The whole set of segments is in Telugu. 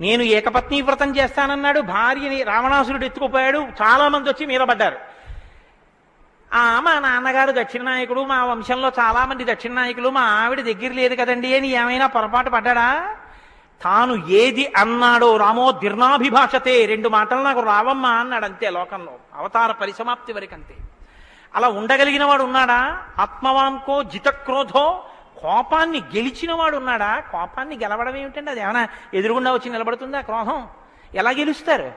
నేను ఏకపత్ని వ్రతం చేస్తానన్నాడు భార్యని రావణాసురుడు ఎత్తుకుపోయాడు చాలా మంది వచ్చి మీద పడ్డారు. ఆ మా నాన్నగారు దక్షిణ నాయకుడు మా వంశంలో చాలా మంది దక్షిణ నాయకులు మా ఆవిడ దగ్గర లేదు కదండి అని ఏమైనా పొరపాటు పడ్డాడా? తాను ఏది అన్నాడో రామో దీర్ణాభిభాషతే రెండు మాటలు నాకు రావమ్మా అన్నాడు అంతే లోకంలో. అవతార పరిసమాప్తి వరకు అంతే అలా ఉండగలిగిన వాడు ఉన్నాడా? ఆత్మవాంకో జితక్రోధో కోపాన్ని గెలిచినవాడు ఉన్నాడా? కోపాన్ని గెలవడం ఏమిటండి? అది ఏమైనా ఎదురుగుండా వచ్చి నిలబడుతుందా క్రోధం? ఎలా గెలుస్తారు?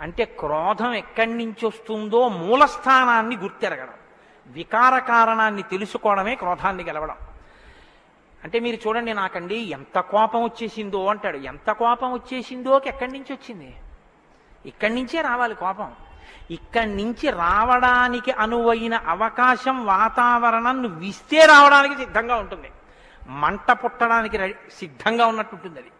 అంటే క్రోధం ఎక్కడి నుంచి వస్తుందో మూలస్థానాన్ని గుర్తెరగడం. వికార కారణాన్ని తెలుసుకోవడమే క్రోధాన్ని గెలవడం. అంటే మీరు చూడండి నాకండి ఎంత కోపం వచ్చేసిందో అంటాడు. ఎంత కోపం వచ్చేసిందోకి ఎక్కడి నుంచి వచ్చింది? ఇక్కడి నుంచే రావాలి కోపం. ఇక్కడి నుంచి రావడానికి అనువైన అవకాశం వాతావరణం విస్తే రావడానికి సిద్ధంగా ఉంటుంది. మంట పుట్టడానికి రెడీ సిద్ధంగా ఉన్నట్టు ఉంటుంది అది.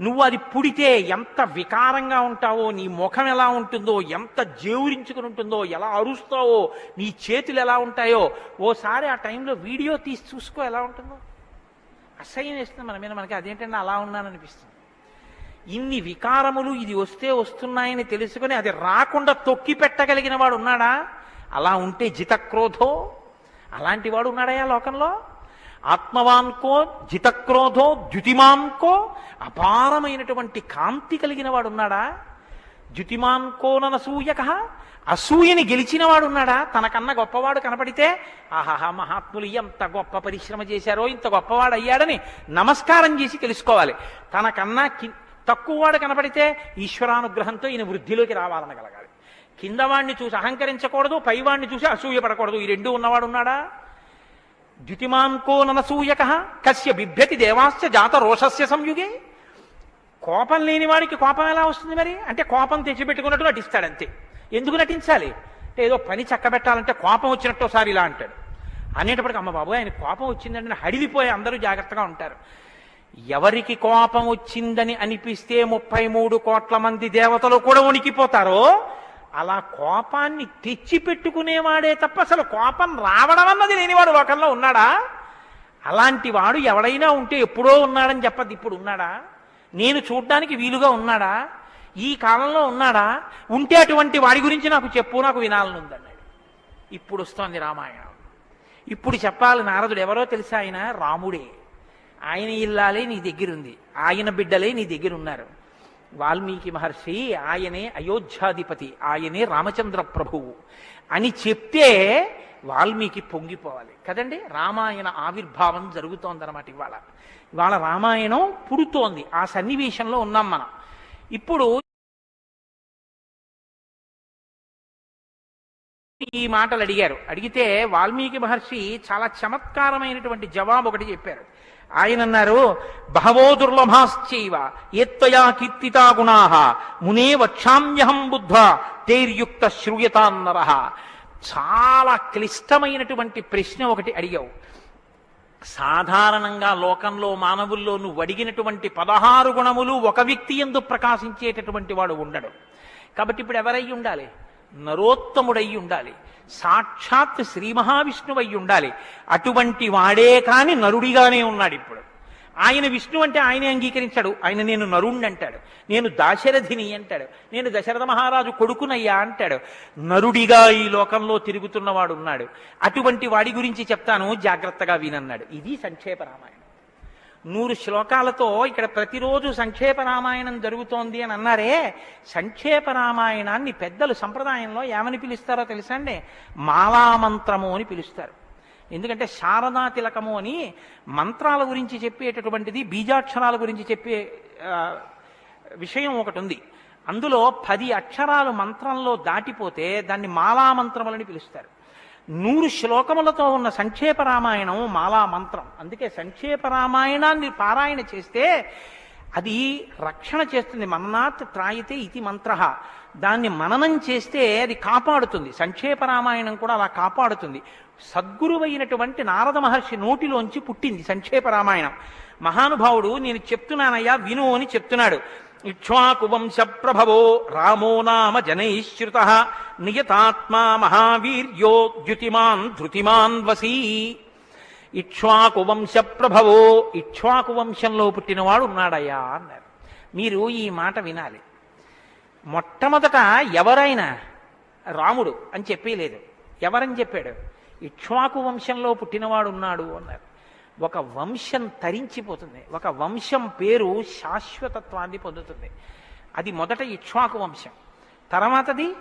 నువ్వు అది పుడితే ఎంత వికారంగా ఉంటావో నీ ముఖం ఎలా ఉంటుందో ఎంత జేవురించుకుని ఉంటుందో ఎలా అరుస్తావో నీ చేతులు ఎలా ఉంటాయో ఓసారి ఆ టైంలో వీడియో తీసి చూసుకో ఎలా ఉంటుందో. అసహ్యం వేస్తుంది మన మీద మనకి అదేంటంటే అలా ఉన్నాననిపిస్తుంది. ఇన్ని వికారములు ఇది వస్తే వస్తున్నాయని తెలుసుకుని అది రాకుండా తొక్కి పెట్టగలిగిన వాడు ఉన్నాడా? అలా ఉంటే జితక్రోధో? అలాంటి వాడు ఉన్నాడయా లోకంలో? ఆత్మవాన్కో జితక్రోధో ద్యుతిమాన్కో అపారమైనటువంటి కాంతి కలిగిన వాడు ఉన్నాడా? ద్యుతిమాన్కోననసూయక అసూయని గెలిచిన వాడు ఉన్నాడా? తనకన్నా గొప్పవాడు కనపడితే ఆహాహా మహాత్ములు ఎంత గొప్ప పరిశ్రమ చేశారో ఇంత గొప్పవాడు అయ్యాడని నమస్కారం చేసి తెలుసుకోవాలి. తనకన్నా తక్కువ తక్కువవాడు కనపడితే ఈశ్వరానుగ్రహంతో ఈయన వృద్ధిలోకి రావాలనగలగాలి. కిందవాడిని చూసి అహంకరించకూడదు పైవాణ్ణి చూసి అసూయపడకూడదు. ఈ రెండు ఉన్నవాడు ఉన్నాడా? ద్యుతిమాన్కో ననసూయక కస్య బిభ్యతి దేవాశ్చ జాత రోషస్య సంయుగే. కోపం లేని వాడికి కోపం ఎలా వస్తుంది మరి? అంటే కోపం తెచ్చిపెట్టుకున్నట్టు నటిస్తాడు అంతే ఎందుకు నటించాలి? అంటే ఏదో పని చక్కబెట్టాలంటే కోపం వచ్చినట్టు ఒకసారి ఇలా అంటాడు. అనేటప్పటికి అమ్మ బాబు ఆయన కోపం వచ్చిందంటే హడిలిపోయి అందరూ జాగ్రత్తగా ఉంటారు. ఎవరికి కోపం వచ్చిందని అనిపిస్తే ముప్పై మూడు కోట్ల మంది దేవతలు కూడా ఉనికిపోతారో అలా కోపాన్ని తెచ్చి పెట్టుకునేవాడే తప్ప అసలు కోపం రావడం అన్నది లేనివాడు లోకంలో ఉన్నాడా? అలాంటి వాడు ఎవడైనా ఉంటే ఎప్పుడో ఉన్నాడని చెప్పద్దు. ఇప్పుడు ఉన్నాడా? నేను చూడ్డానికి వీలుగా ఉన్నాడా? ఈ కాలంలో ఉన్నాడా? ఉంటే అటువంటి వాడి గురించి నాకు చెప్పు నాకు వినాలని ఉందన్నాడు ఇప్పుడు వస్తోంది రామాయణం. ఇప్పుడు చెప్పాలి నారదుడు ఎవరో తెలుసా ఆయన? రాముడే. ఆయన ఇల్లాలే నీ దగ్గర ఉంది ఆయన బిడ్డలే నీ దగ్గర ఉన్నారు వాల్మీకి మహర్షి ఆయనే అయోధ్యాధిపతి ఆయనే రామచంద్ర ప్రభువు అని చెప్తే వాల్మీకి పొంగిపోవాలి. కదండి? రామాయణ ఆవిర్భావం జరుగుతోందన్నమాట ఇవాళ. ఇవాళ రామాయణం పుడుతోంది. ఆ సన్నివేశంలో ఉన్నాం మనం. ఇప్పుడు ఈ మాటలు అడిగారు. అడిగితే వాల్మీకి మహర్షి చాలా చమత్కారమైనటువంటి జవాబు ఒకటి చెప్పారు. ఆయన అన్నారు బహవో దుర్లభాశ్చైవ ఏత్వయా కీర్తితా గుణా మునే వక్షామ్యహం బుద్ధ తేర్యుక్త శ్రూయతాన్నర చాలా క్లిష్టమైనటువంటి ప్రశ్న ఒకటి అడిగావు. సాధారణంగా లోకంలో మానవుల్లో నువ్వు అడిగినటువంటి పదహారు గుణములు ఒక వ్యక్తి ఎందు ప్రకాశించేటటువంటి వాడు ఉండడు. కాబట్టి ఇప్పుడు ఎవరై ఉండాలి? నరోత్తముడై ఉండాలి సాక్షాత్ శ్రీ మహావిష్ణువై ఉండాలి అటువంటి వాడే కాని నరుడిగానే ఉన్నాడు ఇప్పుడు. ఆయన విష్ణు అంటే ఆయనే అంగీకరించాడు. ఆయన నేను నరుణ్ణి అంటాడు నేను దాశరథిని అంటాడు. నేను దశరథ మహారాజు కొడుకునయ్యా అంటాడు. నరుడిగా ఈ లోకంలో తిరుగుతున్నవాడు ఉన్నాడు అటువంటి వాడి గురించి చెప్తాను. జాగ్రత్తగా వినన్నాడు. ఇది సంక్షేప రామాయణం. నూరు శ్లోకాలతో ఇక్కడ ప్రతిరోజు సంక్షేప రామాయణం జరుగుతోంది అని అన్నారే సంక్షేప రామాయణాన్ని పెద్దలు సంప్రదాయంలో ఏమని పిలుస్తారో తెలుసా అండి మాలామంత్రము అని పిలుస్తారు. ఎందుకంటే శారదా తిలకము అని మంత్రాల గురించి చెప్పేటటువంటిది బీజాక్షరాల గురించి చెప్పే విషయం ఒకటి ఉంది. అందులో పది అక్షరాలు మంత్రంలో దాటిపోతే దాన్ని మాలామంత్రములని పిలుస్తారు. నూరు శ్లోకములతో ఉన్న సంక్షేప రామాయణం మాలా మంత్రం. అందుకే సంక్షేప రామాయణాన్ని పారాయణ చేస్తే అది రక్షణ చేస్తుంది. మననాత్ త్రాయితే ఇది మంత్ర. దాన్ని మననం చేస్తే అది కాపాడుతుంది. సంక్షేప రామాయణం కూడా అలా కాపాడుతుంది. సద్గురువైనటువంటి నారద మహర్షి నోటిలోంచి పుట్టింది సంక్షేప రామాయణం. మహానుభావుడు నేను చెప్తున్నానయ్యా విను అని చెప్తున్నాడు. ఇక్ష్వాకు వంశ ప్రభవో రామో నామ జనైశ్రుత నియతాత్మా మహావీర్యో ద్యుతిమాన్ ధృతిమాన్ వసీ. ఇక్ష్వాకువంశ ప్రభవో ఇక్ష్వాకువంశంలో పుట్టినవాడు ఉన్నాడయ్యా అన్నారు. మీరు ఈ మాట వినాలి. మొట్టమొదట ఎవరైనా రాముడు అని చెప్పలేదు. ఎవరని చెప్పాడు? ఇక్ష్వాకు వంశంలో పుట్టినవాడు ఉన్నాడు అన్నారు. ఒక వంశం తరించిపోతుంది. ఒక వంశం పేరు శాశ్వతత్వాన్ని పొందుతుంది. అది మొదట ఇక్ష్వాకు వంశం. తర్వాతది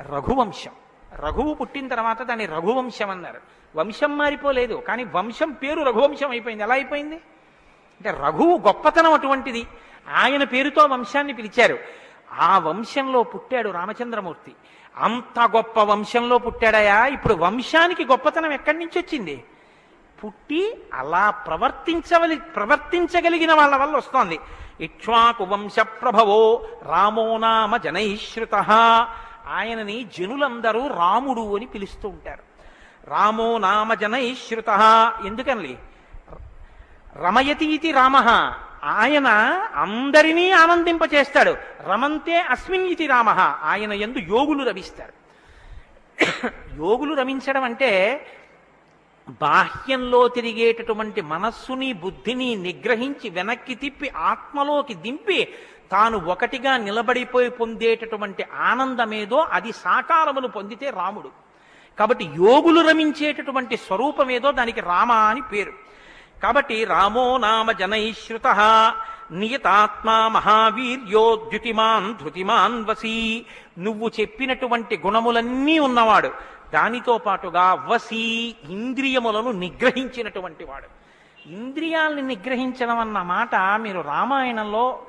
రఘువంశం. రఘువు పుట్టిన తర్వాత దాన్ని రఘువంశం అన్నారు. వంశం మారిపోలేదు కానీ వంశం పేరు రఘువంశం అయిపోయింది. ఎలా అయిపోయింది? అంటే రఘువు గొప్పతనం అటువంటిది. ఆయన పేరుతో వంశాన్ని పిలిచారు. ఆ వంశంలో పుట్టాడు రామచంద్రమూర్తి. అంత గొప్ప వంశంలో పుట్టాడయా? ఇప్పుడు వంశానికి గొప్పతనం ఎక్కడి నుంచి వచ్చింది? పుట్టి అలా ప్రవర్తించవలి ప్రవర్తించగలిగిన వాళ్ళ వల్ల వస్తోంది. ఇక్ష్వాకు వంశ ప్రభవో రామో నామ జనైశ్రుత. ఆయనని జనులందరూ రాముడు అని పిలుస్తూ ఉంటారు. రామో నామ జనైశ్రుత. ఎందుకని రమయతి ఇది రామ. ఆయన అందరినీ ఆనందింపచేస్తాడు. రమంతే అస్మిన్ ఇది రామ. ఆయన ఎందు యోగులు రమిస్తారు. యోగులు రమించడం అంటే బాహ్యంలో తిరిగేటటువంటి మనస్సుని బుద్ధిని నిగ్రహించి వెనక్కి తిప్పి ఆత్మలోకి దింపి తాను ఒకటిగా నిలబడిపోయి పొందేటటువంటి ఆనందమేదో అది సాకారమును పొందితే రాముడు. కాబట్టి యోగులు రమించేటటువంటి స్వరూపమేదో దానికి రామ అని పేరు. కాబట్టి రామో నామ జనైశ్రుత నియతాత్మా మహావీర్యో ద్యుతిమాన్ ధృతిమాన్ వసీ నువ్వు చెప్పినటువంటి గుణములన్నీ ఉన్నవాడు. దానితో పాటుగా వసీ ఇంద్రియములను నిగ్రహించినటువంటి వాడు. ఇంద్రియాల్ని నిగ్రహించడం అన్న మాట మీరు రామాయణంలో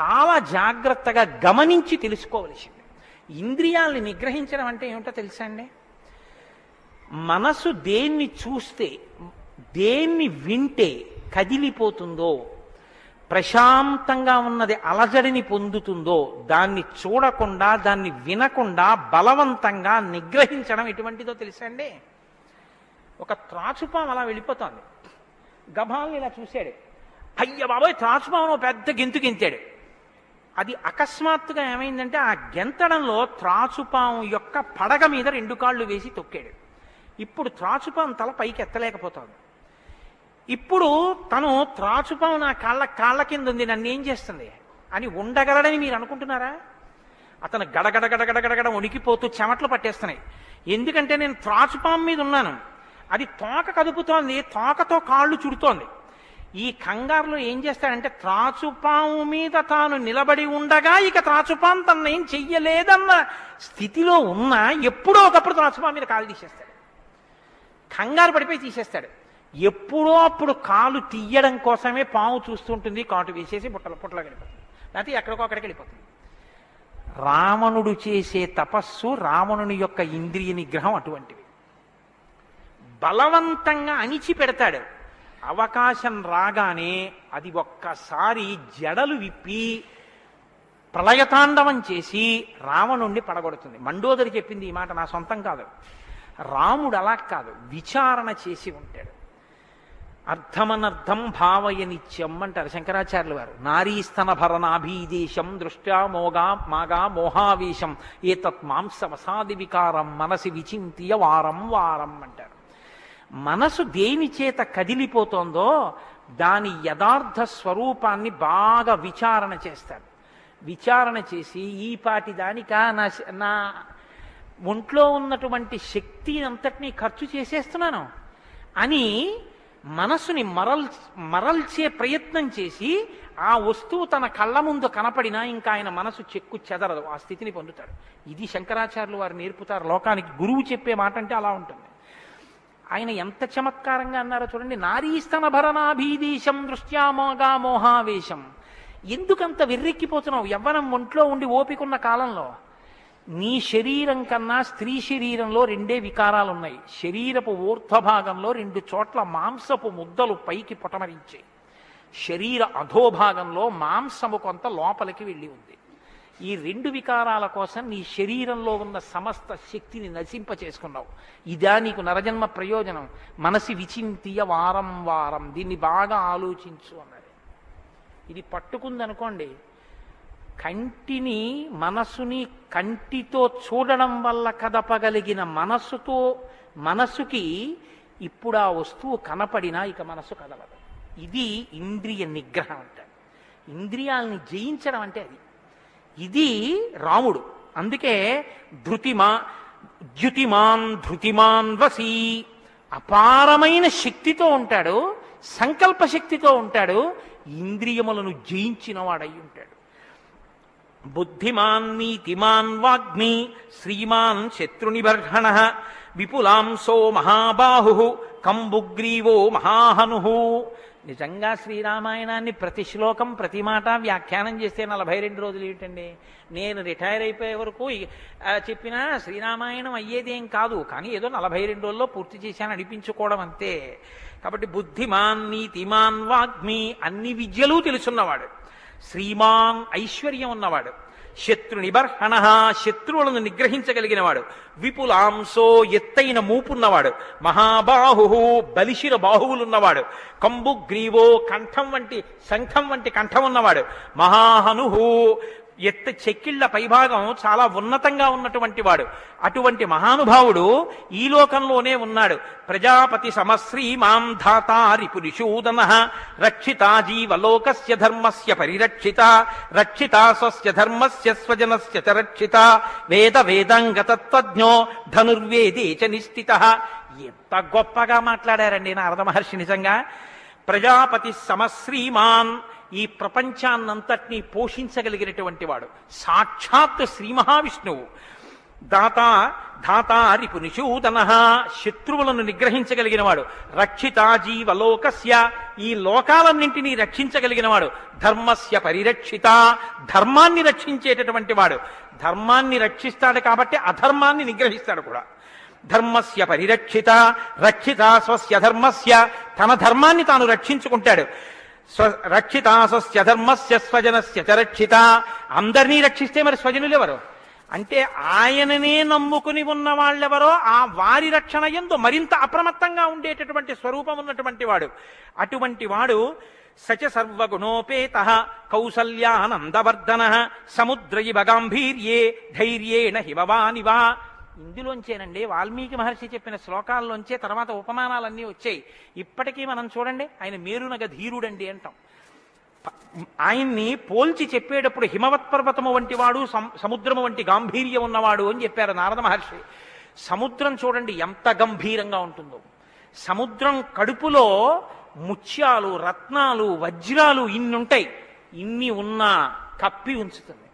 చాలా జాగ్రత్తగా గమనించి తెలుసుకోవలసింది. ఇంద్రియాల్ని నిగ్రహించడం అంటే ఏమిటో తెలుసా అండి? మనసు దేన్ని చూస్తే దేన్ని వింటే కదిలిపోతుందో ప్రశాంతంగా ఉన్నది అలజడిని పొందుతుందో దాన్ని చూడకుండా దాన్ని వినకుండా బలవంతంగా నిగ్రహించడం ఎటువంటిదో తెలుసా అండి? ఒక త్రాచుపాం అలా వెళ్ళిపోతోంది. గభాల్ని ఇలా చూశాడు. అయ్య బాబోయ్ త్రాచుపాము పెద్ద గెంతు గెంతాడు. అది అకస్మాత్తుగా ఏమైందంటే ఆ గెంతడంలో త్రాచుపాము యొక్క పడగ మీద రెండు కాళ్ళు వేసి తొక్కాడు. ఇప్పుడు త్రాచుపాము తల పైకి ఎత్తలేకపోతుంది. ఇప్పుడు తను త్రాచుపాము నా కాళ్ళ కాళ్ళ కింద ఉంది నన్ను ఏం చేస్తుంది? అని ఉండగలడని మీరు అనుకుంటున్నారా? అతను గడగడ గడగడ గడగడ ఉనికిపోతూ చెమట్లు పట్టేస్తున్నాయి. ఎందుకంటే నేను త్రాచుపాము మీద ఉన్నాను అది తోక కదుపుతోంది తోకతో కాళ్ళు చుడుతోంది. ఈ కంగారులో ఏం చేస్తాడంటే త్రాచుపాము మీద తాను నిలబడి ఉండగా ఇక త్రాచుపాం తన ఏం చెయ్యలేదన్న స్థితిలో ఉన్నా ఎప్పుడో ఒకప్పుడు త్రాచుపాము మీద కాలు తీసేస్తాడు. కంగారు పడిపోయి తీసేస్తాడు. ఎప్పుడో అప్పుడు కాలు తీయడం కోసమే పాము చూస్తుంటుంది కాటు వేసేసి పుట్టల పుట్టలో వెళ్ళిపోతుంది. లేకపోతే ఎక్కడికో అక్కడికి వెళ్ళిపోతుంది. రావణుడు చేసే తపస్సు రావణుని యొక్క ఇంద్రియ నిగ్రహం అటువంటివి బలవంతంగా అణిచి పెడతాడు అవకాశం రాగానే అది ఒక్కసారి జడలు విప్పి ప్రళయతాండవం చేసి రావణుణ్ణి పడగొడుతుంది. మండోదరి చెప్పింది ఈ మాట నా సొంతం కాదు. రాముడు అలా కాదు. విచారణ చేసి ఉంటాడు. అర్థమనర్థం భావయ నిత్యం అంటారు శంకరాచార్యులు వారు. నారీస్తన భరణాభీదేశం దృష్ట్యా మోగా మాగా మోహావేశం. ఏతత్ మాంసవసాది వికారం మనసి విచింతియ వారం వారం అంటారు. మనసు దేని చేత కదిలిపోతోందో దాని యథార్థ స్వరూపాన్ని బాగా విచారణ చేస్తారు. విచారణ చేసి ఈ పాటి దానిక నా నా ఒంట్లో ఉన్నటువంటి శక్తి అంతటినీ ఖర్చు చేసేస్తున్నాను అని మనసుని మరల్ మరల్చే ప్రయత్నం చేసి ఆ వస్తువు తన కళ్ళ ముందు కనపడినా ఇంకా ఆయన మనసు చెక్కు చెదరదు. ఆ స్థితిని పొందుతాడు. ఇది శంకరాచార్యులు వారు నేర్పుతారు. లోకానికి గురువు చెప్పే మాట అంటే అలా ఉంటుంది. ఆయన ఎంత చమత్కారంగా అన్నారో చూడండి. నారీస్తన భరణాభీదీశం దృష్ట్యామోగా మోహావేశం. ఎందుకంత వెర్రెక్కిపోతున్నావు? యవ్వనం ఒంట్లో ఉండి ఓపికన్న కాలంలో నీ శరీరం కన్నా స్త్రీ శరీరంలో రెండే వికారాలు ఉన్నాయి శరీరపు ఊర్ధ్వభాగంలో రెండు చోట్ల మాంసపు ముద్దలు పైకి పొటమరించాయి. శరీర అధోభాగంలో మాంసము కొంత లోపలికి వెళ్ళి ఉంది. ఈ రెండు వికారాల కోసం నీ శరీరంలో ఉన్న సమస్త శక్తిని నశింప చేసుకున్నావు. ఇదా నీకు నరజన్మ ప్రయోజనం. మనసి విచింతియ వారం వారం. దీన్ని బాగా ఆలోచించు అన్నది ఇది పట్టుకుందనుకోండి కంటిని మనసుని కంటితో చూడడం వల్ల కదపగలిగిన మనస్సుతో మనసుకి ఇప్పుడు ఆ వస్తువు కనపడినా ఇక మనస్సు కదలదు. ఇది ఇంద్రియ నిగ్రహం అంటాడు ఇంద్రియాలని జయించడం అంటే అది. ఇది రాముడు. అందుకే ధృతిమా ద్యుతిమాన్ ధృతిమాన్ వసీ. అపారమైన శక్తితో ఉంటాడు సంకల్ప శక్తితో ఉంటాడు ఇంద్రియములను జయించిన వాడై ఉంటాడు బుద్ధిమాన్ నీతిమాన్ వాగ్మి శ్రీమాన్ శత్రునిబర్హణ విపులాంసో మహాబాహు కంబుగ్రీవో మహాహను నిజంగా శ్రీరామాయణాన్ని ప్రతి శ్లోకం ప్రతి మాట వ్యాఖ్యానం చేస్తే నలభై రెండు రోజులు ఏంటండి? నేను రిటైర్ అయిపోయే వరకు చెప్పినా శ్రీరామాయణం అయ్యేదేం కాదు కానీ ఏదో నలభై రెండు రోజుల్లో పూర్తి చేశాను అనిపించుకోవడం అంతే. కాబట్టి బుద్ధిమాన్ నీతిమాన్ వాగ్మి అన్ని విద్యలు తెలుసున్నవాడు. శ్రీమాన్ ఐశ్వర్యం ఉన్నవాడు. శత్రు నిబర్హణ శత్రువులను నిగ్రహించగలిగిన వాడు విపులాంసో ఎత్తైన మూపున్నవాడు. మహాబాహు బలిశిర బాహువులున్నవాడు. కంబు గ్రీవో కంఠం వంటి శంఖం వంటి కంఠం ఉన్నవాడు. మహాహనుహు ఎత్త చెక్కిళ్ళ పైభాగం చాలా ఉన్నతంగా ఉన్నటువంటి వాడు. అటువంటి మహానుభావుడు ఈ లోకంలోనే ఉన్నాడు. ప్రజాపతి సమశ్రీమాం ధాతారి పురుషూదన రక్షితా జీవలోకస్య ధర్మస్య పరిరక్షిత. రక్షిత స్వస్య ధర్మస్య స్వజనస్య చ రక్షిత. వేద వేదాంగతత్వజ్ఞో ధనుర్వేదే చ నిశ్చిత ఎంత గొప్పగా మాట్లాడారండి నారద మహర్షి నిజంగా. ప్రజాపతి సమశ్రీమాన్ ఈ ప్రపంచాన్నంతటినీ పోషించగలిగినటువంటి వాడు. సాక్షాత్ శ్రీ మహావిష్ణువు. దాత ధాతారి పునిషూదన శత్రువులను నిగ్రహించగలిగిన వాడు రక్షిత జీవలోకస్య ఈ లోకాలన్నింటినీ రక్షించగలిగిన వాడు ధర్మస్య పరిరక్షిత ధర్మాన్ని రక్షించేటటువంటి వాడు. ధర్మాన్ని రక్షిస్తాడు కాబట్టి అధర్మాన్ని నిగ్రహిస్తాడు కూడా. ధర్మస్య పరిరక్షిత రక్షిత స్వస్య ధర్మస్య తన ధర్మాన్ని తాను రక్షించుకుంటాడు. స్వ రక్షిత స్వధర్మస్య స్వజనస్య చ రక్షిత. అందరినీ రక్షిస్తే మరి స్వజనులు ఎవరు అంటే ఆయననే నమ్ముకుని ఉన్న వాళ్ళెవరో ఆ వారి రక్షణ ఎందు మరింత అప్రమత్తంగా ఉండేటటువంటి స్వరూపం ఉన్నటువంటి వాడు. అటువంటి వాడు సచ సర్వగుణోపేత కౌసల్యానందవర్ధన. సముద్ర ఇవ గాంభీర్యే ధైర్యేణ హిమవానివా. ఇందులోంచేనండి వాల్మీకి మహర్షి చెప్పిన శ్లోకాల్లోంచే తర్వాత ఉపమానాలన్నీ వచ్చాయి. ఇప్పటికీ మనం చూడండి ఆయన మేరునగ ధీరుడండి అంటాం. ఆయన్ని పోల్చి చెప్పేటప్పుడు హిమవత్ పర్వతము వంటి వాడు సముద్రము వంటి గాంభీర్యం ఉన్నవాడు అని చెప్పారు నారద మహర్షి. సముద్రం చూడండి ఎంత గంభీరంగా ఉంటుందో. సముద్రం కడుపులో ముత్యాలు రత్నాలు వజ్రాలు ఇన్ని ఉంటాయి ఇన్ని ఉన్నా కప్పి ఉంచుతుంది.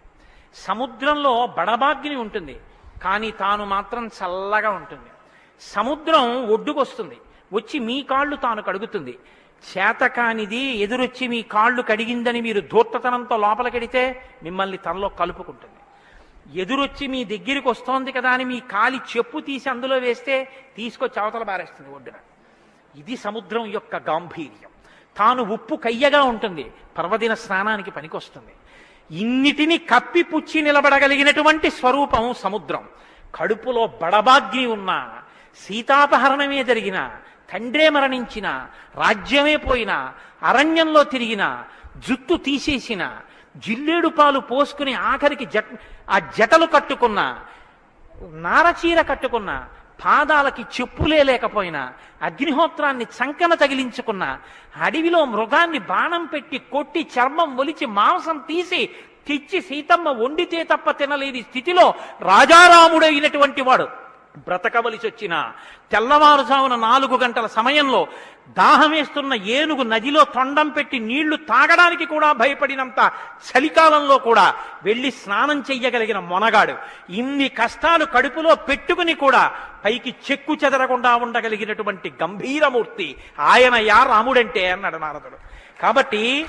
సముద్రంలో బడబాగ్ని ఉంటుంది. కానీ తాను మాత్రం చల్లగా ఉంటుంది. సముద్రం ఒడ్డుకొస్తుంది. వచ్చి మీ కాళ్ళు తాను కడుగుతుంది. చేతకానిది ఎదురొచ్చి మీ కాళ్ళు కడిగిందని మీరు ధూర్తతనంతో లోపలికెడితే మిమ్మల్ని తనలో కలుపుకుంటుంది. ఎదురొచ్చి మీ దగ్గరికి వస్తోంది కదా అని మీ కాలి చెప్పు తీసి అందులో వేస్తే తీసుకొచ్చి అవతల బారేస్తుంది ఒడ్డున. ఇది సముద్రం యొక్క గాంభీర్యం. తాను ఉప్పు కయ్యగా ఉంటుంది. పర్వదిన స్నానానికి పనికొస్తుంది. ఇన్నిటిని కప్పిపుచ్చి నిలబడగలిగినటువంటి స్వరూపం సముద్రం. కడుపులో బడబాగ్ని ఉన్న సీతాపహరణమే జరిగిన తండ్రే మరణించిన రాజ్యమే పోయినా అరణ్యంలో తిరిగిన జుట్టు తీసేసిన జిల్లేడు పాలు పోసుకుని ఆఖరికి జట్ ఆ జటలు కట్టుకున్న నారచీర కట్టుకున్న పాదాలకి చెప్పులే లేకపోయినా అగ్నిహోత్రాన్ని చంకన తగిలించుకున్న అడవిలో మృగాన్ని బాణం పెట్టి కొట్టి చర్మం ఒలిచి మాంసం తీసి తెచ్చి సీతమ్మ వండితే తప్ప తినలేని స్థితిలో రాజారాముడైనటువంటి వాడు. బ్రతకవలసి వచ్చిన తెల్లవారుజామున నాలుగు గంటల సమయంలో దాహమేస్తున్న ఏనుగు నదిలో తొండం పెట్టి నీళ్ళు తాగడానికి కూడా భయపడినంత చలికాలంలో కూడా వెళ్ళి స్నానం చెయ్యగలిగిన మొనగాడు. ఇన్ని కష్టాలు కడుపులో పెట్టుకుని కూడా పైకి చెక్కు చెదరకుండా ఉండగలిగినటువంటి గంభీరమూర్తి ఆయన యా రాముడంటే అన్నాడు నారదుడు. కాబట్టి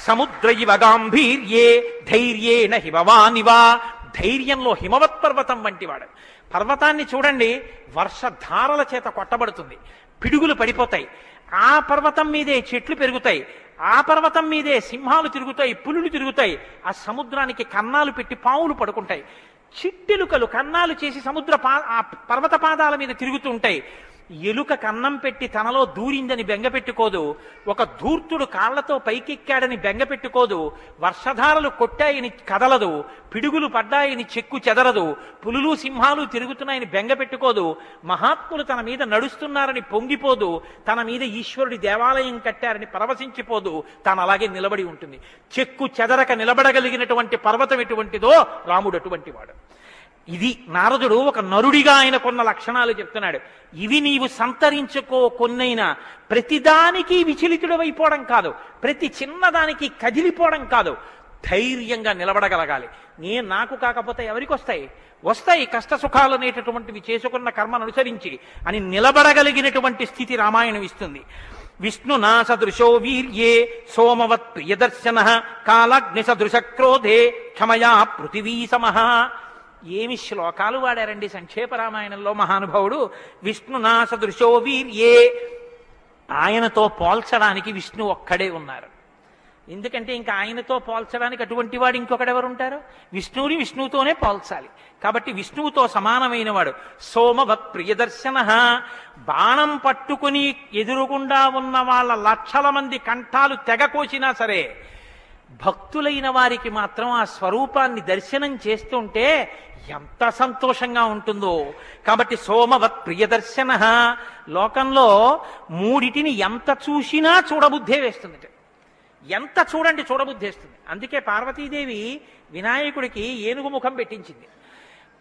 సముద్ర ఇవ గాంభీర్యే ధైర్యేణ హిమవానివా. ధైర్యంలో హిమవత్ పర్వతం వంటివాడు. పర్వతాన్ని చూడండి వర్షధారల చేత కొట్టబడుతుంది. పిడుగులు పడిపోతాయి. ఆ పర్వతం మీదే చెట్లు పెరుగుతాయి. ఆ పర్వతం మీదే సింహాలు తిరుగుతాయి పులులు తిరుగుతాయి. ఆ సముద్రానికి కన్నాలు పెట్టి పావులు పడుకుంటాయి. చిట్టెలుకలు కన్నాలు చేసి సముద్ర పా ఆ పర్వత పాదాల మీద తిరుగుతూ ఉంటాయి. ఎలుక కన్నం పెట్టి తనలో దూరిందని బెంగపెట్టుకోదు ఒక ధూర్తుడు కాళ్ళతో పైకెక్కాడని బెంగపెట్టుకోదు వర్షధారలు కొట్టాయని కదలదు. పిడుగులు పడ్డాయని చెక్కు చెదరదు. పులులు సింహాలు తిరుగుతున్నాయని బెంగపెట్టుకోదు మహాత్ములు తన మీద నడుస్తున్నారని పొంగిపోదు. తన మీద ఈశ్వరుడి దేవాలయం కట్టారని పరవశించిపోదు. తాను అలాగే నిలబడి ఉంటుంది. చెక్కు చెదరక నిలబడగలిగినటువంటి పర్వతం ఎటువంటిదో రాముడు అటువంటి వాడు ఇది నారదుడు ఒక నరుడిగా ఆయనకున్న లక్షణాలు చెప్తున్నాడు. ఇవి నీవు సంతరించుకో కొన్నైనా ప్రతిదానికి విచలితుడవైపోవడం కాదు. ప్రతి చిన్నదానికి కదిలిపోవడం కాదు. ధైర్యంగా నిలబడగలగాలి. నేను నాకు కాకపోతే ఎవరికి వస్తాయి? వస్తాయి కష్ట సుఖాలు అనేటటువంటివి చేసుకున్న కర్మను అనుసరించి అని నిలబడగలిగినటువంటి స్థితి రామాయణం ఇస్తుంది. విష్ణునా సదృశో వీర్యే సోమవత్ ప్రియదర్శన కాలాగ్ని సదృశ క్రోధే క్షమయా పృథివీ సమః. ఏమి శ్లోకాలు వాడారండి? సంక్షేప రామాయణంలో మహానుభావుడు విష్ణునా సదృశో వీర్యే. ఆయనతో పోల్చడానికి విష్ణు ఒక్కడే ఉన్నారు. ఎందుకంటే ఇంకా ఆయనతో పోల్చడానికి అటువంటి వాడు ఇంకొకడెవరు ఉంటారు విష్ణువుని విష్ణువుతోనే పోల్చాలి. కాబట్టి విష్ణువుతో సమానమైన వాడు సోమవత్ ప్రియదర్శన బాణం పట్టుకుని ఎదురుగుండా ఉన్న వాళ్ళ లక్షల మంది కంఠాలు తెగ కోసినా సరే భక్తులైన వారికి మాత్రం ఆ స్వరూపాన్ని దర్శనం చేస్తుంటే ఎంత సంతోషంగా ఉంటుందో. కాబట్టి సోమవత్ ప్రియదర్శన. లోకంలో మూడిటిని ఎంత చూసినా చూడబుద్ధే వేస్తుంది ఎంత చూడండి చూడబుద్ధేస్తుంది అందుకే పార్వతీదేవి వినాయకుడికి ఏనుగు ముఖం పెట్టించింది.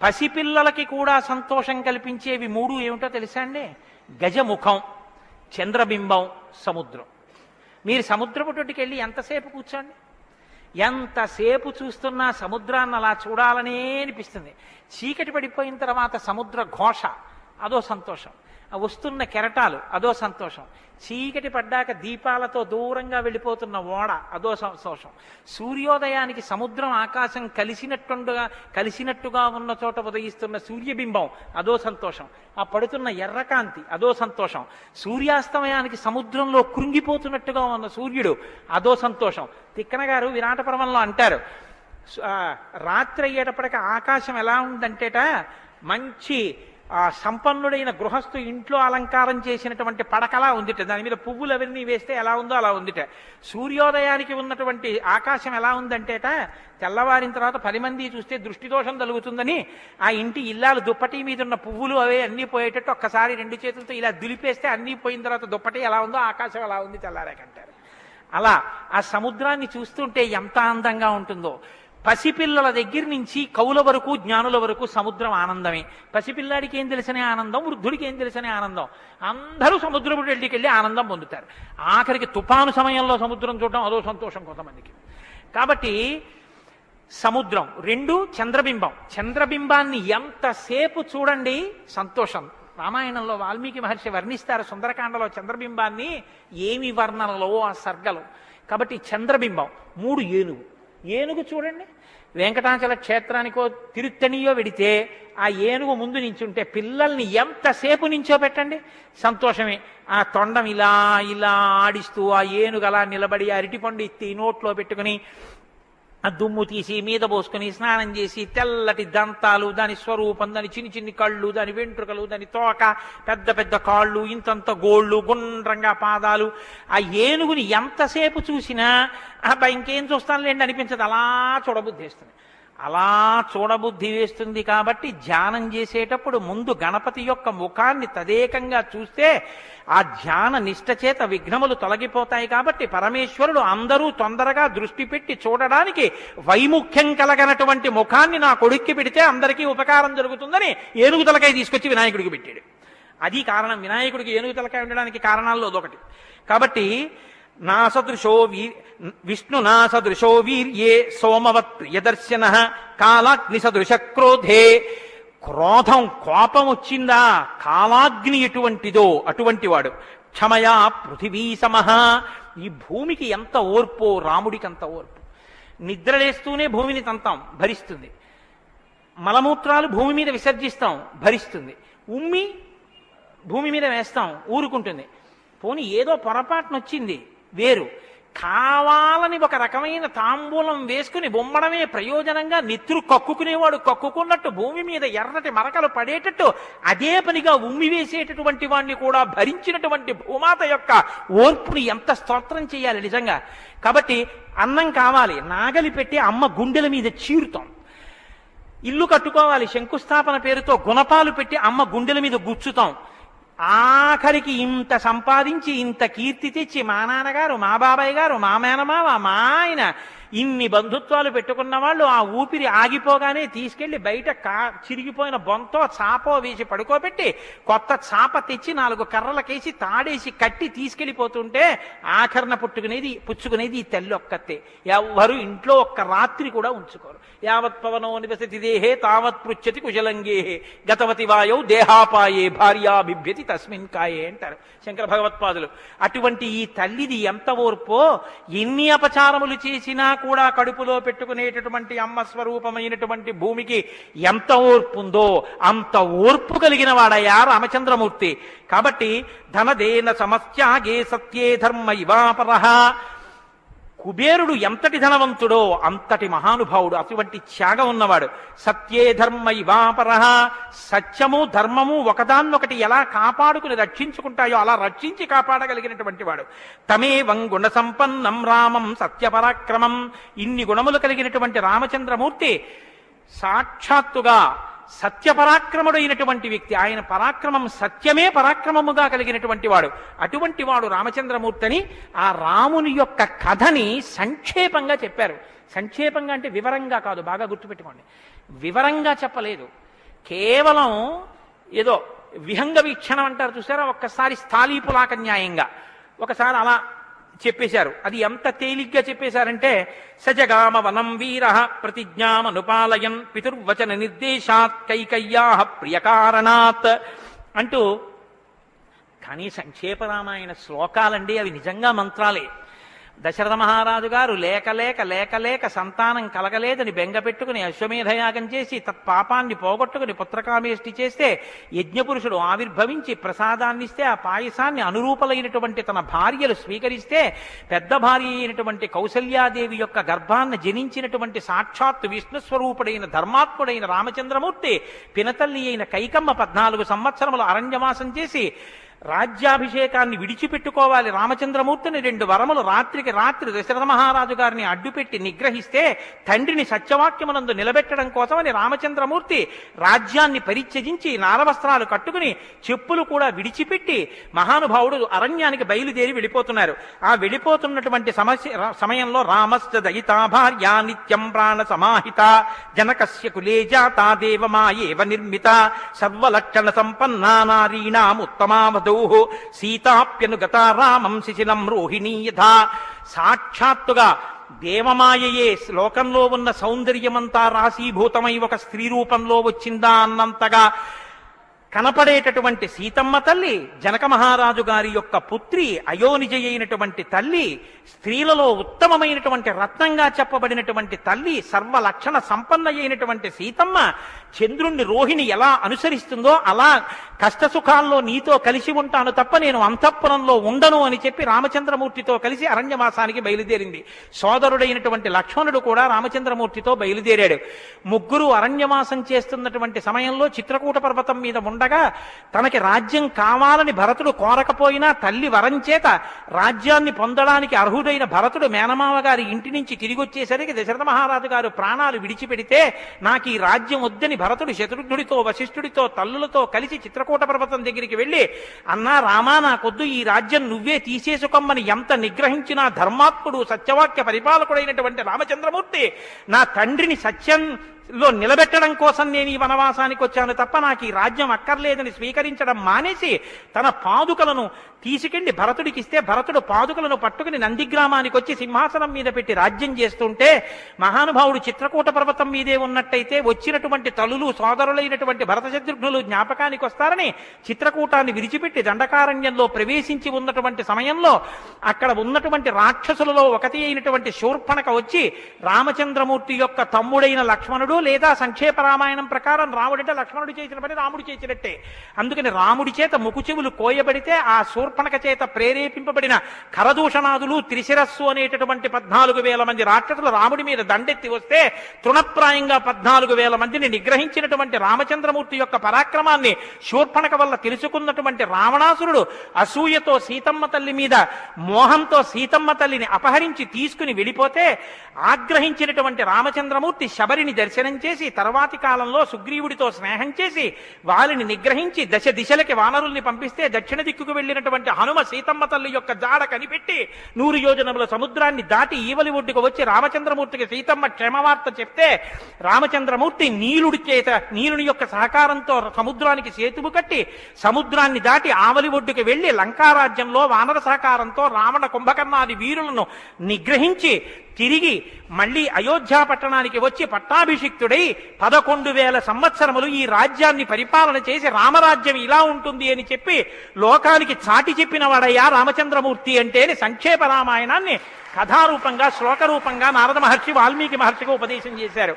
పసిపిల్లలకి కూడా సంతోషం కల్పించేవి మూడు ఏమిటో తెలుసా అండి? గజముఖం చంద్రబింబం సముద్రం. మీరు సముద్రపు వెళ్ళి ఎంతసేపు కూర్చోండి? ఎంతసేపు చూస్తున్నా సముద్రాన్ని అలా చూడాలనే అనిపిస్తుంది. చీకటి పడిపోయిన తర్వాత సముద్ర ఘోష అదో సంతోషం. వస్తున్న కెరటాలు అదో సంతోషం. చీకటి పడ్డాక దీపాలతో దూరంగా వెళ్ళిపోతున్న ఓడ అదో సంతోషం. సూర్యోదయానికి సముద్రం ఆకాశం కలిసినట్టుగా కలిసినట్టుగా ఉన్న చోట ఉదయిస్తున్న సూర్యబింబం అదో సంతోషం. ఆ పడుతున్న ఎర్రకాంతి అదో సంతోషం. సూర్యాస్తమయానికి సముద్రంలో కృంగిపోతున్నట్టుగా ఉన్న సూర్యుడు అదో సంతోషం. తిక్కన గారు విరాట పర్వంలో అంటారు రాత్రి అయ్యేటప్పటికి ఆకాశం ఎలా ఉందంటేట మంచి ఆ సంపన్నుడైన గృహస్థు ఇంట్లో అలంకారం చేసినటువంటి పడకలా ఉందిట. దాని మీద పువ్వులు అవన్నీ వేస్తే ఎలా ఉందో అలా ఉందిట. సూర్యోదయానికి ఉన్నటువంటి ఆకాశం ఎలా ఉందంటేట తెల్లవారిన తర్వాత పది మంది చూస్తే దృష్టి దోషం తలుగుతుందని ఆ ఇంటి ఇల్లాలు దుప్పటి మీద ఉన్న పువ్వులు అవే అన్నీ పోయేటట్టు ఒక్కసారి రెండు చేతులతో ఇలా దులిపేస్తే అన్నీ పోయిన తర్వాత దుప్పటి ఎలా ఉందో ఆకాశం ఎలా ఉంది తెల్లారాకంటారు. అలా ఆ సముద్రాన్ని చూస్తుంటే ఎంత అందంగా ఉంటుందో. పసిపిల్లల దగ్గర నుంచి కవుల వరకు జ్ఞానుల వరకు సముద్రం ఆనందమే. పసిపిల్లాడికి ఏం తెలిసిన ఆనందం? వృద్ధుడికి ఏం తెలిసనే ఆనందం? అందరూ సముద్రపు వెళ్ళికెళ్ళి ఆనందం పొందుతారు. ఆఖరికి తుఫాను సమయంలో సముద్రం చూడడం అదో సంతోషం కొంతమందికి. కాబట్టి సముద్రం రెండు చంద్రబింబం. చంద్రబింబాన్ని ఎంతసేపు చూడండి? సంతోషం. రామాయణంలో వాల్మీకి మహర్షి వర్ణిస్తారు సుందరకాండలో చంద్రబింబాన్ని ఏమి వర్ణనలో ఆ సర్గలు. కాబట్టి చంద్రబింబం మూడు ఏనుగు. ఏనుగు చూడండి. వెంకటాచల క్షేత్రానికో తిరుత్తణియో వెడితే ఆ ఏనుగు ముందు నించుంటే పిల్లల్ని ఎంతసేపు నించో పెట్టండి సంతోషమే. ఆ తొండం ఇలా ఇలా ఆడిస్తూ ఆ ఏనుగు అలా నిలబడి అరటిపండు ఇత్తి నోట్లో పెట్టుకుని ఆ దుమ్ము తీసి మీద పోసుకుని స్నానం చేసి తెల్లటి దంతాలు దాని స్వరూపం దాని చిన్ని చిన్ని కళ్ళు దాని వెంట్రుకలు దాని తోక పెద్ద పెద్ద కాళ్ళు ఇంతంత గోళ్ళు గుండ్రంగా పాదాలు. ఆ ఏనుగుని ఎంతసేపు చూసినా అబ్బా ఇంకేం చూస్తానులేండి అనిపించదు. అలా చూడబుద్ధేస్తుంది అలా చూడబుద్ధి వేస్తుంది కాబట్టి ధ్యానం చేసేటప్పుడు ముందు గణపతి యొక్క ముఖాన్ని తదేకంగా చూస్తే ఆ ధ్యాన నిష్ట చేత విఘ్నములు తొలగిపోతాయి కాబట్టి పరమేశ్వరుడు అందరూ తొందరగా దృష్టి పెట్టి చూడడానికి వైముఖ్యం కలగనటువంటి ముఖాన్ని నా కొడుక్కి పెడితే అందరికీ ఉపకారం జరుగుతుందని ఏనుగు తలకాయ తీసుకొచ్చి వినాయకుడికి పెట్టాడు. అది కారణం. వినాయకుడికి ఏనుగు తలకాయ ఉండడానికి కారణాల్లో అదొకటి. కాబట్టి నాసదృశో వీ విష్ణు నా వీర్యే సోమవత్ ప్రియదర్శన కాలాగ్ని సదృశ క్రోధే క్రోధం కోపం వచ్చిందా? కాలాగ్ని ఎటువంటిదో? అటువంటి వాడు. క్షమయా పృథివీ సమహ ఈ భూమికి ఎంత ఓర్పో? రాముడికి అంత ఓర్పు నిద్రలేస్తూనే భూమిని తంతాం. భరిస్తుంది. మలమూత్రాలు భూమి మీద విసర్జిస్తాం. భరిస్తుంది. ఉమ్మి భూమి మీద వేస్తాం. ఊరుకుంటుంది. పోనీ ఏదో పొరపాటున వచ్చింది వేరు. కావాలని ఒక రకమైన తాంబూలం వేసుకుని బొమ్మడమే ప్రయోజనంగా నెత్తురు కక్కుకునేవాడు కక్కుకున్నట్టు భూమి మీద ఎర్రటి మరకలు పడేటట్టు అదే పనిగా ఉమ్మి వేసేటటువంటి వాడిని కూడా భరించినటువంటి భూమాత యొక్క ఓర్పుని ఎంత స్తోత్రం చేయాలి నిజంగా? కాబట్టి అన్నం కావాలి. నాగలి పెట్టి అమ్మ గుండెల మీద చీరుతాం. ఇల్లు కట్టుకోవాలి. శంకుస్థాపన పేరుతో గుణపాలు పెట్టి అమ్మ గుండెల మీద గుచ్చుతాం. ఆఖరికి ఇంత సంపాదించి ఇంత కీర్తి తెచ్చి మా నాన్నగారు మా బాబాయ్ గారు మా మేనమావ మా ఆయన ఇన్ని బంధుత్వాలు పెట్టుకున్న వాళ్ళు ఆ ఊపిరి ఆగిపోగానే తీసుకెళ్ళి బయట కా చిరిగిపోయిన బొంతో చాపో వేసి పడుకోబెట్టి కొత్త చాప తెచ్చి నాలుగు కర్రలకేసి తాడేసి కట్టి తీసుకెళ్ళిపోతుంటే ఆఖరణ పుట్టుకునేది పుచ్చుకునేది ఈ తల్లి ఒక్కతే ఎవ్వరు ఇంట్లో ఒక్క రాత్రి కూడా ఉంచుకోరు. యావత్ పవనో నివసతి దేహే తావత్ పృచ్చతి కుశలంగేహే గతవతి వాయౌ దేహాపాయే భార్యా బిభ్యతి తస్మిన్ కాయే అంటారు శంకర భగవత్పాదులు. అటువంటి ఈ తల్లిది ఎంత ఓర్పో ఎన్ని అపచారములు చేసినా కూడా కడుపులో పెట్టుకునేటటువంటి అమ్మ స్వరూపమైనటువంటి భూమికి ఎంత ఓర్పు ఉందో అంత ఓర్పు కలిగిన వాడయ్యా రామచంద్రమూర్తి. కాబట్టి ధనదేన సమస్యాగే సత్యే ధర్మ ఇవాపరహ కుబేరుడు ఎంతటి ధనవంతుడో అంతటి మహానుభావుడు. అటువంటి త్యాగం ఉన్నవాడు. సత్యే ధర్మ ఇవాపర సత్యము ధర్మము ఒకదాన్నొకటి ఎలా కాపాడుకుని రక్షించుకుంటాయో అలా రక్షించి కాపాడగలిగినటువంటి వాడు. తమేవం గుణ సంపన్నం రామం సత్యపరాక్రమం. ఇన్ని గుణములు కలిగినటువంటి రామచంద్రమూర్తి సాక్షాత్తుగా సత్యపరాక్రముడైనటువంటి వ్యక్తి. ఆయన పరాక్రమం సత్యమే పరాక్రమముగా కలిగినటువంటి వాడు. అటువంటి వాడు రామచంద్రమూర్తిని ఆ రాముని యొక్క కథని సంక్షేపంగా చెప్పారు. సంక్షేపంగా అంటే వివరంగా కాదు బాగా గుర్తుపెట్టుకోండి. వివరంగా చెప్పలేదు. కేవలం ఏదో విహంగ వీక్షణం అంటారు చూసారా? ఒక్కసారి స్థాళీపులాక న్యాయంగా. ఒకసారి అలా చెప్పేశారు. అది ఎంత తేలిగ్గా చెప్పేశారంటే సజగామ వనం వీర ప్రతిజ్ఞామనుపాలయన్ పితుర్వచన నిర్దేశాత్ కైకయ్యా ప్రియకారణాత్ అంటూ కానీ సంక్షేప రామాయణ శ్లోకాలండి అవి నిజంగా మంత్రాలే. దశరథ మహారాజు గారు లేక లేక లేక లేక సంతానం కలగలేదని బెంగ పెట్టుకుని అశ్వమేధయాగం చేసి తత్పాపాన్ని పోగొట్టుకుని పుత్రకామేష్టి చేస్తే యజ్ఞపురుషుడు ఆవిర్భవించి ప్రసాదాన్నిస్తే ఆ పాయసాన్ని అనురూపలైనటువంటి తన భార్యలు స్వీకరిస్తే పెద్ద భార్య అయినటువంటి కౌసల్యాదేవి యొక్క గర్భాన్ని జనించినటువంటి సాక్షాత్తు విష్ణు స్వరూపుడైన ధర్మాత్ముడైన రామచంద్రమూర్తి పినతల్లి అయిన కైకమ్మ పద్నాలుగు సంవత్సరములు అరణ్యవాసం చేసి రాజ్యాభిషేకాన్ని విడిచిపెట్టుకోవాలి రామచంద్రమూర్తిని రెండు వరములు రాత్రికి రాత్రి దశరథ మహారాజు గారిని అడ్డుపెట్టి నిగ్రహిస్తే తండ్రిని సత్యవాక్యమునందు నిలబెట్టడం కోసమని రామచంద్రమూర్తి రాజ్యాన్ని పరిత్యజించి నారవస్త్రాలు కట్టుకుని చెప్పులు కూడా విడిచిపెట్టి మహానుభావుడు అరణ్యానికి బయలుదేరి వెళ్ళిపోతున్నారు. ఆ వెళ్ళిపోతున్నటువంటి సమస్య సమయంలో రామస్య దయితా భార్య నిత్యం ప్రాణ సమాహిత జనకస్య కులే జాతా దేవమాయేవ నిర్మిత సర్వలక్షణ సంపన్నా నారీణాం ఉత్తమావధూ సీతాప్యనుగత రామం శిశిలం రోహిణీ యథా. సాక్షాత్తుగా దేవమాయయే లోకంలో ఉన్న సౌందర్యమంతా రాశీభూతమై ఒక స్త్రీ రూపంలో వచ్చిందా అన్నంతగా కనపడేటటువంటి సీతమ్మ తల్లి జనక మహారాజు గారి యొక్క పుత్రి అయోనిజ అయినటువంటి తల్లి స్త్రీలలో ఉత్తమమైనటువంటి రత్నంగా చెప్పబడినటువంటి తల్లి సర్వలక్షణ సంపన్న అయినటువంటి సీతమ్మ చంద్రుణ్ణి రోహిణి ఎలా అనుసరిస్తుందో అలా కష్టసుఖాల్లో నీతో కలిసి ఉంటాను తప్ప నేను అంతఃపురంలో ఉండను అని చెప్పి రామచంద్రమూర్తితో కలిసి అరణ్యవాసానికి బయలుదేరింది. సోదరుడైనటువంటి లక్ష్మణుడు కూడా రామచంద్రమూర్తితో బయలుదేరాడు. ముగ్గురు అరణ్యవాసం చేస్తున్నటువంటి సమయంలో చిత్రకూట పర్వతం మీద ఉండ ఉండగా తనకి రాజ్యం కావాలని భరతుడు కోరకపోయినా తల్లి వరం చేత రాజ్యాన్ని పొందడానికి అర్హుడైన భరతుడు మేనమావ గారి ఇంటి నుంచి తిరిగి వచ్చేసరికి దశరథ మహారాజు గారు ప్రాణాలు విడిచిపెడితే నాకు ఈ రాజ్యం వద్దని భరతుడు శత్రుఘ్నుడితో వశిష్ఠుడితో తల్లులతో కలిసి చిత్రకూట పర్వతం దగ్గరికి వెళ్ళి అన్నా రామా నాకొద్దు ఈ రాజ్యం నువ్వే తీసేసుకోమని ఎంత నిగ్రహించినా ధర్మాత్ముడు సత్యవాక్య పరిపాలకుడైనటువంటి రామచంద్రమూర్తి నా తండ్రిని సత్యం లో నిలబెట్టడం కోసం నేను ఈ వనవాసానికి వచ్చాను తప్ప నాకు ఈ రాజ్యం అక్కర్లేదని స్వీకరించడం మానేసి తన పాదుకలను తీసుకెళ్ళి భరతుడికి ఇస్తే భరతుడు పాదుకలను పట్టుకుని నందిగ్రామానికి వచ్చి సింహాసనం మీద పెట్టి రాజ్యం చేస్తుంటే మహానుభావుడు చిత్రకూట పర్వతం మీదే ఉన్నట్టయితే వచ్చినటువంటి తలులు సోదరులైనటువంటి భరత శత్రుఘ్నులు జ్ఞాపకానికి వస్తారని చిత్రకూటాన్ని విడిచిపెట్టి దండకారణ్యంలో ప్రవేశించి ఉన్నటువంటి సమయంలో అక్కడ ఉన్నటువంటి రాక్షసులలో ఒకటి అయినటువంటి శూర్పణక వచ్చి రామచంద్రమూర్తి యొక్క తమ్ముడైన లక్ష్మణుడు లేదా సంక్షేప రామాయణం ప్రకారం రాముడంటే లక్ష్మణుడు చేసిన పని రాముడు చేసినట్టే. అందుకని రాముడి చేత ముకుచెవులు కోయబడితే ఆ శూర్పణక చేత ప్రేరేపింపబడిన కరదూషణాదులు త్రిశిరస్సు అనేటటువంటి పద్నాలుగు వేల మంది రాక్షసులు రాముడి మీద దండెత్తి వస్తే తృణప్రాయంగా పద్నాలుగు వేల మందిని నిగ్రహించినటువంటి రామచంద్రమూర్తి యొక్క పరాక్రమాన్ని శూర్పణక వల్ల తెలుసుకున్నటువంటి రావణాసురుడు అసూయతో సీతమ్మ తల్లి మీద మోహంతో సీతమ్మ తల్లిని అపహరించి తీసుకుని వెళ్ళిపోతే ఆగ్రహించినటువంటి రామచంద్రమూర్తి శబరిని దర్శనం చేసి తర్వాతి కాలంలో సుగ్రీవుడితో స్నేహం చేసి వారిని నిగ్రహించి దశ దిశలకి వానరుల్ని పంపిస్తే దక్షిణ దిక్కుకు వెళ్ళినటువంటి హనుమ సీతమ్మ తల్లి యొక్క జాడ కనిపెట్టి నూరు యోజనముల సముద్రాన్ని దాటి ఈవలి ఒడ్డుకు వచ్చి రామచంద్రమూర్తికి సీతమ్మ క్షేమవార్త చెప్తే రామచంద్రమూర్తి నీలుడి చేత నీలుని యొక్క సహకారంతో సముద్రానికి సేతువు కట్టి సముద్రాన్ని దాటి ఆవలి ఒడ్డుకు వెళ్ళి లంకారాజ్యంలో వానర సహకారంతో రావణ కుంభకర్ణాది వీరులను నిగ్రహించి తిరిగి మళ్ళీ అయోధ్య పట్టణానికి వచ్చి పట్టాభిషిక్తుడై పదకొండు వేల సంవత్సరములు ఈ రాజ్యాన్ని పరిపాలన చేసి రామరాజ్యం ఇలా ఉంటుంది అని చెప్పి లోకానికి చాటి చెప్పిన వాడయ్యా రామచంద్రమూర్తి అంటేని సంక్షేప రామాయణాన్ని కథారూపంగా శ్లోకరూపంగా నారద మహర్షి వాల్మీకి మహర్షిగా ఉపదేశం చేశారు.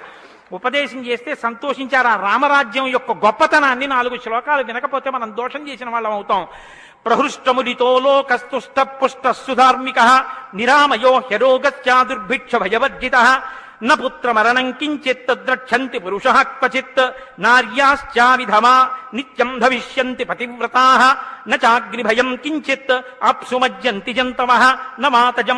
ఉపదేశం చేస్తే సంతోషించారు. ఆ రామరాజ్యం యొక్క గొప్పతనాన్ని నాలుగు శ్లోకాలు వినకపోతే మనం దోషం చేసిన వాళ్ళం అవుతాం. प्रहृष्टमुदितो लोकस्तुष्टपुष्टः सुधार्मिकः निरामयो ह्यरोगस्यादुर्भिक्षभयवर्जितः। న పుత్రమరణం కించిత్ ద్రక్షంతి పురుష క్వచిత్ నార్యాశ్చావిధమా నిత్యం భవిష్యంతి పతివ్రతా న కించిత్ ఆప్సుమజ్జంతి జంతవ న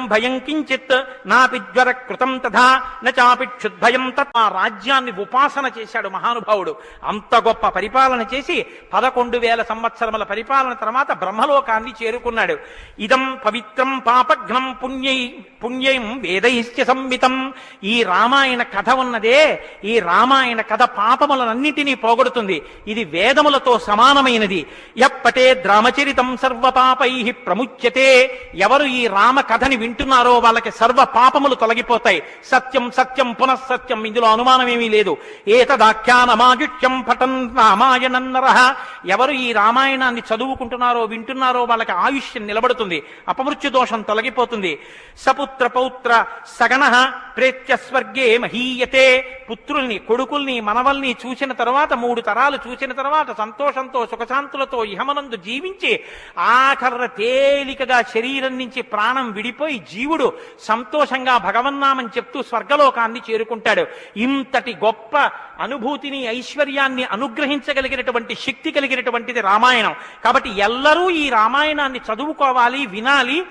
భయం కించిత్ నాపి జ్వర కృతం తథా నాపి క్షుద్భయం తత్. ఆ రాజ్యాన్ని ఉపాసన చేశాడు మహానుభావుడు. అంత గొప్ప పరిపాలన చేసి పదకొండు వేల సంవత్సరముల పరిపాలన తర్వాత బ్రహ్మలోకాన్ని చేరుకున్నాడు. ఇదం పవిత్రం పాపఘ్నం పుణ్యై పుణ్యం వేదైశ్చ సంవితం. ఈ రామాయణ కథ ఉన్నదే ఈ రామాయణ కథ పాపములనన్నిటినీ పోగొడుతుంది. ఇది వేదములతో సమానమైనది. ఎప్పటే ద్రామచరితం సర్వ పాపై ప్రముచ్యతే. ఎవరు ఈ రామ కథని వింటున్నారో వాళ్ళకి సర్వ పాపములు తొలగిపోతాయి. సత్యం సత్యం పునఃసత్యం ఇందులో అనుమానమేమీ లేదు. ఏతదాఖ్యానమాజుష్యం పఠన్ రామాయణ ఎవరు ఈ రామాయణాన్ని చదువుకుంటున్నారో వింటున్నారో వాళ్ళకి ఆయుష్యం నిలబడుతుంది అపమృత్యు దోషం తొలగిపోతుంది. సపుత్ర పౌత్ర సగణ ప్రేత్య స్వర్గే మహీయతే. పుత్రుల్ని కొడుకుల్ని మనవల్ని చూసిన తర్వాత మూడు తరాలు చూసిన తర్వాత సంతోషంతో సుఖశాంతులతో ఇహమనందు జీవించి ఆఖర్ర తేలికగా శరీరం నుంచి ప్రాణం విడిపోయి జీవుడు సంతోషంగా భగవన్నామని చెప్తూ స్వర్గలోకాన్ని చేరుకుంటాడు. ఇంతటి గొప్ప అనుభూతిని ఐశ్వర్యాన్ని అనుగ్రహించగలిగినటువంటి శక్తి కలిగినటువంటిది రామాయణం. కాబట్టి ఎల్లరూ ఈ రామాయణాన్ని చదువుకోవాలి వినాలి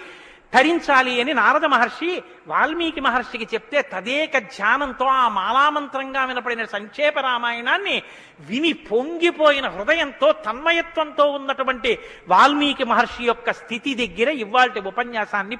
ధరించాలి అని నారద మహర్షి వాల్మీకి మహర్షికి చెప్తే తదేక ధ్యానంతో ఆ మాలామంత్రంగా వినపడిన సంక్షేప రామాయణాన్ని విని పొంగిపోయిన హృదయంతో తన్మయత్వంతో ఉన్నటువంటి వాల్మీకి మహర్షి యొక్క స్థితి దగ్గర ఇవాళ ఉపన్యాసాన్ని